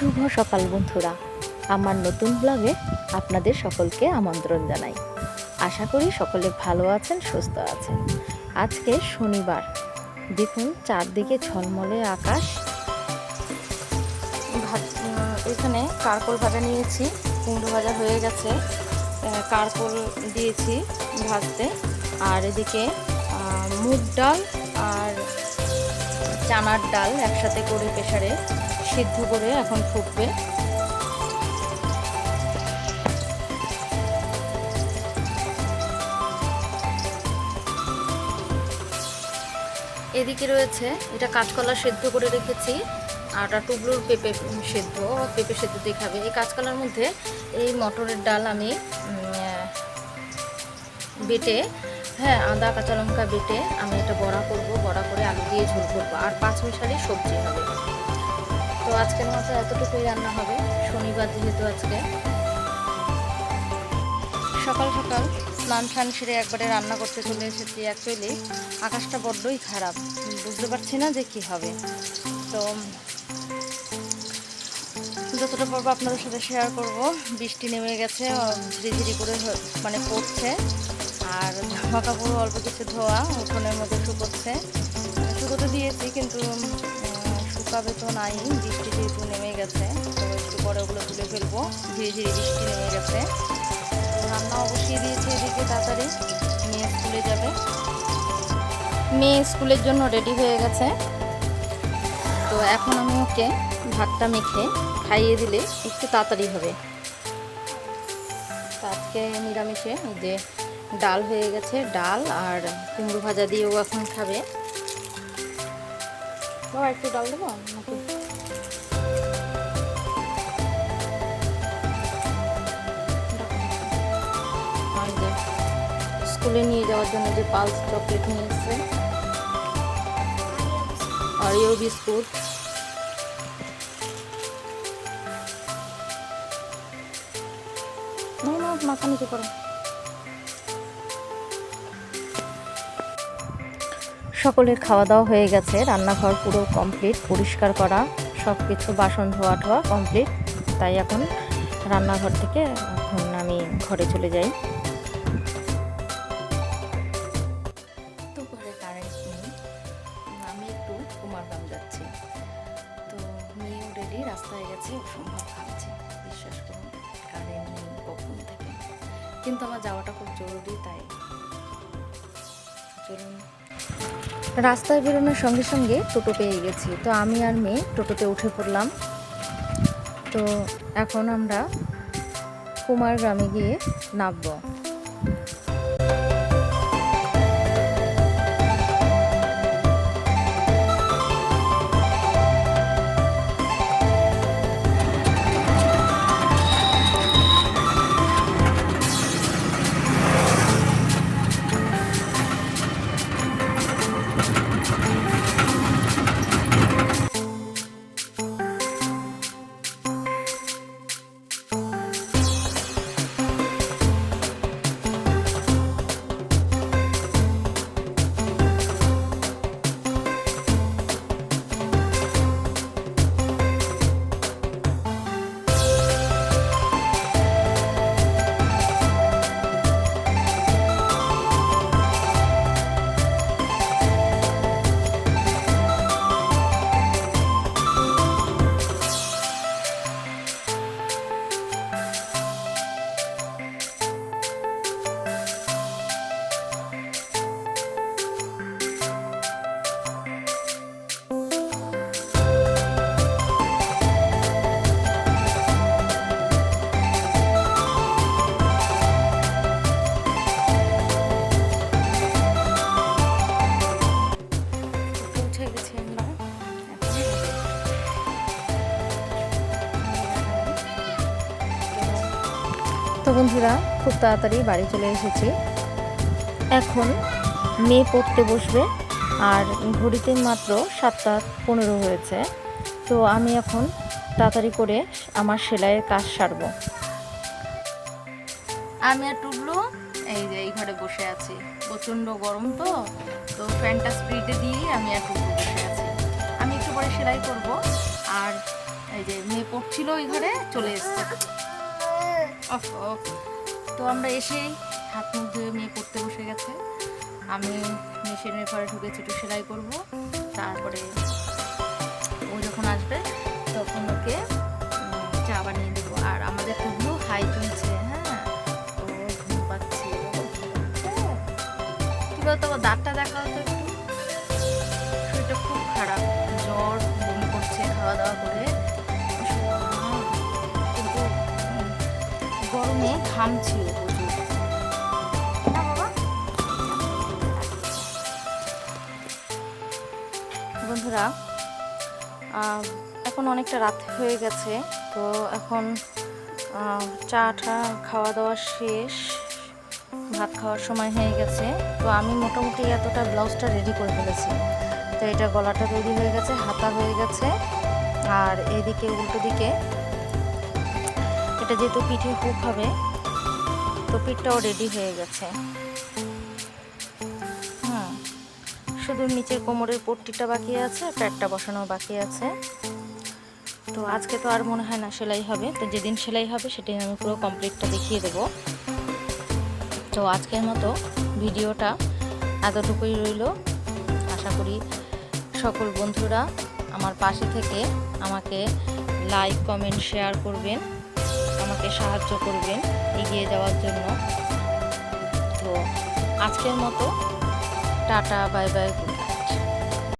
শুভ সকাল বন্ধুরা। আমার নতুন ব্লগে আপনাদের সকলকে আমন্ত্রণ জানাই। আশা করি সকলে ভালো আছেন, সুস্থ আছেন। আজকে শনিবার। দেখুন, চারদিকে ঝলমলে আকাশ। এখানে কারকোল ভাজা নিয়েছি, কুমড়ো ভাজা হয়ে গেছে। কারকোল দিয়েছি ভাজতে। আর এদিকে মুগ ডাল আর চানার ডাল একসাথে করে প্রেসারে সিদ্ধ করে এখন ফুটবে। এদিকে রয়েছে, এটা কাঁচকলা সেদ্ধ করে রেখেছি, আর ওটা টুকরোর পেঁপে সেদ্ধ পেঁপে সেদ্ধ দিয়ে খাবে। এই কাঁচকলার মধ্যে এই মটরের ডাল আমি বেটে হ্যাঁ আদা, কাঁচা লঙ্কা বেটে আমি এটা বড়া করব, বড়া করে আলু দিয়ে ঝোল করব। আর পাঁচ মিশালি সবজি হবে। তো আজকের মতো এতটুকুই রান্না হবে। শনিবার যেহেতু আজকে। সকাল সকাল স্নান টান সেরে একবারে রান্না করতে চলে এসেছি অ্যাকচুয়ালি আকাশটা বড্ডই খারাপ। বুঝতে পারছি না যে কি হবে। তো যতটা পারব আপনাদের সাথে শেয়ার করব। বৃষ্টি নেমে গেছে ধীরে ধীরে করে মানে পড়ছে। আর জামা কাপড় অল্প কিছু ধোয়া, উঠোনের মধ্যে শুকোচ্ছে। শুকোতে দিয়েছি, কিন্তু উম, তো নাই বৃষ্টি যেহেতু নেমে গেছে একটু পরে ওগুলো তুলে ফেলব। ধীরে ধীরে বৃষ্টি নেমে গেছে। রান্না অবশ্যই দিয়েছে এদিকে তাড়াতাড়ি মেয়ে স্কুলে যাবে। মেয়ে স্কুলের জন্য রেডি হয়ে গেছে। তো এখন আমি ওকে ভাতটা মেখে খাইয়ে দিলে একটু তাড়াতাড়ি হবে। তো আজকে নিরামিষে যে ডাল হয়ে গেছে ডাল আর কুমড়ো ভাজা দিয়েও এখন খাবে। বাবা একটু ডাল দেবো নাকি? স্কুলে নিয়ে যাওয়ার জন্য যে পালস চকলেট নিয়ে এসছে অরিও বিস্কুট। মাথা নিচে করো। সকলের খাওয়া দাওয়া হয়ে গেছে, রান্নাঘর পুরো কমপ্লিট পরিষ্কার করা সব কিছু বাসন ধোয়া ঠোয়া কমপ্লিট তাই এখন রান্নাঘর থেকে এখন আমি ঘরে চলে যাই। কারেন্ট আমি একটু যাচ্ছি। তো রাস্তায় কারেন্ট থেকে। কিন্তু আমার যাওয়াটা খুব জরুরি, তাই চলুন। রাস্তায় বেরোনোর সঙ্গে সঙ্গে টোটো পেয়ে গেছি। তো আমি আর মেয়ে টোটোতে উঠে পড়লাম। তো এখন আমরা কুমার গ্রামে গিয়ে নামবো। তো বন্ধুরা, খুব তাড়াতাড়ি বাড়ি চলে এসেছি। এখন মেয়ে পড়তে বসবে, আর ঘড়িতে মাত্র সাতটা পনেরো হয়েছে। তো আমি এখন তাড়াতাড়ি করে আমার সেলাইয়ের কাজ সারবো। আমি আর টুবলু এই যে এই ঘরে বসে আছি। প্রচণ্ড গরম তো তো ফ্যানটা স্পিডে দিয়ে আমি আর টুবলু বসে আছি। আমি একটু পরে সেলাই করব, আর এই যে মেয়ে পড়ছিল ওই ঘরে চলে এসছে। তো আমরা এসেই হাত মুখ ধুয়ে মেয়ে পড়তে বসে গেছে। আমি মেশিনের ঘরে ঢুকেছি একটু সেলাই করব। তারপরে ও যখন আসবে, তখন ওকে চা বানিয়ে দেবো। আর আমাদের টুকু হাই তুলছে হ্যাঁ? ঘুম দাঁতটা দেখাও তো একটু। শরীরটা খুব খারাপ, জ্বর বমি করছে, খাওয়া দাওয়া ঘামছিল বন্ধুরা এখন অনেকটা রাত হয়ে গেছে, তো এখন চা টা খাওয়া দাওয়া শেষ, ভাত খাওয়ার সময় হয়ে গেছে, তো আমি মোটামুটি এতটা ব্লাউজটা রেডি করে ফেলেছি। তো এটা গলাটা তৈরি হয়ে গেছে, হাতা হয়ে গেছে, আর এদিকে উল্টো দিকে, এটা যেহেতু পিঠে হুক হবে তো পিঠটাও রেডি হয়ে গেছে। হুম, শুধু নিচের কোমরের পট্টিটা বাকি আছে, প্যাডটা বসানো বাকি আছে। তো আজকে তো আর মনে হয় না সেলাই হবে, তো যেদিন সেলাই হবে সেদিন আমি পুরো কমপ্লিটটা দেখিয়ে দেবো। তো আজকের মতো ভিডিওটা এতটুকুই রইল। আশা করি সকল বন্ধুরা আমার পাশে থেকে আমাকে লাইক কমেন্ট শেয়ার করবেন। আমাকে সাহায্য করবেন এগিয়ে যাওয়ার জন্য। তো আজকের মতো টাটা বাই বাই